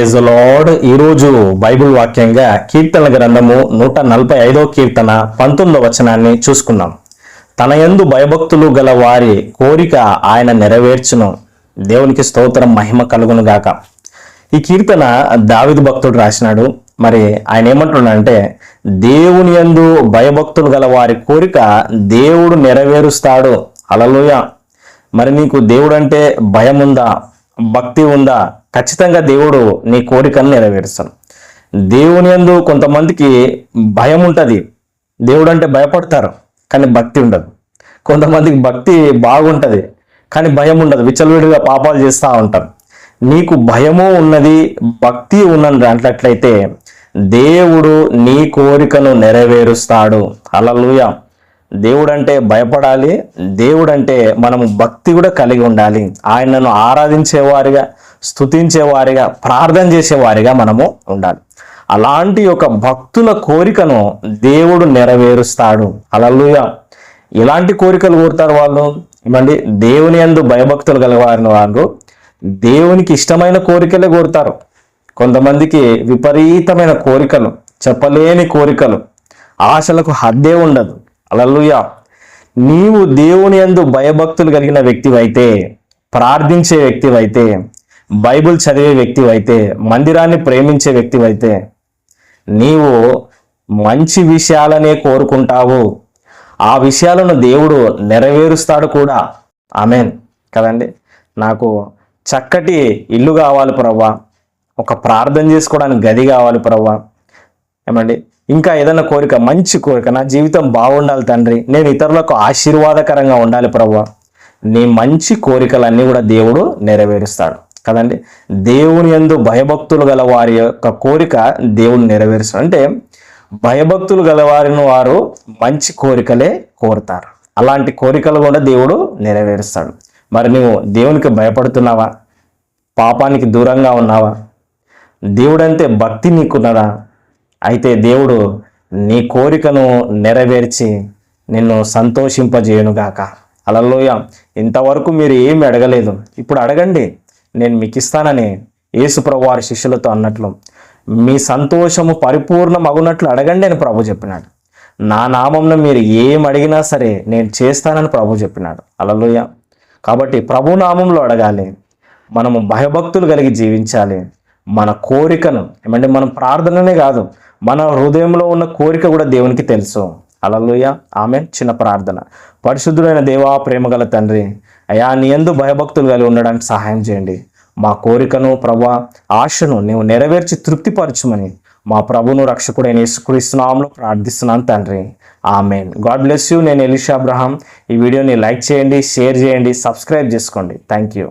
Praise Lord ఈరోజు Bible వాక్యంగా కీర్తన గ్రంథము నూట నలభై ఐదో కీర్తన పంతొమ్మిదో వచనాన్ని చూసుకుందాం. తన యందు భయభక్తులు గల వారి కోరిక ఆయన నెరవేర్చును. దేవునికి స్తోత్రం మహిమ కలుగును గాక. ఈ కీర్తన దావిదు భక్తుడు రాసినాడు. మరి ఆయన ఏమంటున్నాడంటే దేవుని యందు భయభక్తులు గల వారి కోరిక దేవుడు నెరవేరుస్తాడు. అలలుయ మరి నీకు దేవుడంటే భయం ఉందా భక్తి ఉందా? ఖచ్చితంగా దేవుడు నీ కోరికను నెరవేరుస్తాను దేవుని యందు కొంతమందికి భయం ఉంటుంది. దేవుడు అంటే భయపడతారు కానీ భక్తి ఉండదు. కొంతమందికి భక్తి బాగుంటుంది కానీ భయం ఉండదు. విచలవిడిగా పాపాలు చేస్తూ ఉంటారు. నీకు భయము ఉన్నది భక్తి ఉన్నది అంటట్లయితే దేవుడు నీ కోరికను నెరవేరుస్తాడు. అలలుయ దేవుడు అంటే భయపడాలి దేవుడు అంటే మనము భక్తి కూడా కలిగి ఉండాలి. ఆయనను ఆరాధించేవారిగా స్థుతించేవారిగా ప్రార్థన చేసేవారిగా మనము ఉండాలి. అలాంటి ఒక భక్తుల కోరికను దేవుడు నెరవేరుస్తాడు. అలలుయ ఎలాంటి కోరికలు కోరుతారు వాళ్ళు? ఇవ్వండి దేవుని యందు భయభక్తులు గలవారిన వాళ్ళు దేవునికి ఇష్టమైన కోరికలే కోరుతారు. కొంతమందికి విపరీతమైన కోరికలు చెప్పలేని కోరికలు ఆశలకు హద్దే ఉండదు. అలలుయ నీవు దేవుని యందు భయభక్తులు కలిగిన వ్యక్తివైతే ప్రార్థించే వ్యక్తివైతే బైబిల్ చదివే వ్యక్తివైతే మందిరాన్ని ప్రేమించే వ్యక్తివైతే నీవు మంచి విషయాలనే కోరుకుంటావు. ఆ విషయాలను దేవుడు నెరవేరుస్తాడు కూడా. ఆమెన్. కదండి? నాకు చక్కటి ఇల్లు కావాలి ప్రవ్వా. ఒక ప్రార్థన చేసుకోవడానికి గది కావాలి ప్రవ్వా. ఏమండి? ఇంకా ఏదైనా కోరిక మంచి కోరిక నా జీవితం బాగుండాలి తండ్రి. నేను ఇతరులకు ఆశీర్వాదకరంగా ఉండాలి ప్రవ్వా. నీ మంచి కోరికలన్నీ కూడా దేవుడు నెరవేరుస్తాడు. కదండి? దేవుని ఎందు భయభక్తులు గల వారి యొక్క కోరిక దేవుడు నెరవేరుస్తాడు. అంటే భయభక్తులు గల వారిని వారు మంచి కోరికలే కోరుతారు. అలాంటి కోరికలు కూడా దేవుడు నెరవేరుస్తాడు. మరి నువ్వు దేవునికి భయపడుతున్నావా? పాపానికి దూరంగా ఉన్నావా? దేవుడంటే భక్తి నీకున్నదా? అయితే దేవుడు నీ కోరికను నెరవేర్చి నిన్ను సంతోషింపజేయునుగాక. అలలోయ. ఇంతవరకు మీరు ఏమి అడగలేదు. ఇప్పుడు అడగండి. నేను మీకు ఇస్తానని యేసుప్రభు వారి శిష్యులతో అన్నట్లు మీ సంతోషము పరిపూర్ణం అగునట్లు అడగండి అని ప్రభు చెప్పినాడు. నా నామంలో మీరు ఏం అడిగినా సరే నేను చేస్తానని ప్రభు చెప్పినాడు. అలలోయ. కాబట్టి ప్రభు నామంలో అడగాలి. మనము భయభక్తులు కలిగి జీవించాలి. మన కోరికను ఏమంటే మనం ప్రార్థననే కాదు మన హృదయంలో ఉన్న కోరిక కూడా దేవునికి తెలుసు. అలలుయ ఆమె చిన్న ప్రార్థన. పరిశుద్ధుడైన దేవా ప్రేమగల తండ్రి అయా నీ ఎందు భయభక్తులు కలిగి ఉండడానికి సహాయం చేయండి. మా కోరికను ప్రభా ఆశను నీవు నెరవేర్చి తృప్తిపరచుమని మా ప్రభును రక్షకుడైన యేసుక్రీస్తునామంలో ప్రార్థిస్తున్నాను తండ్రి. ఆమెన్. God bless you. నేను ఎలిషా అబ్రహాం. ఈ వీడియోని లైక్ చేయండి షేర్ చేయండి సబ్స్క్రైబ్ చేసుకోండి. Thank you.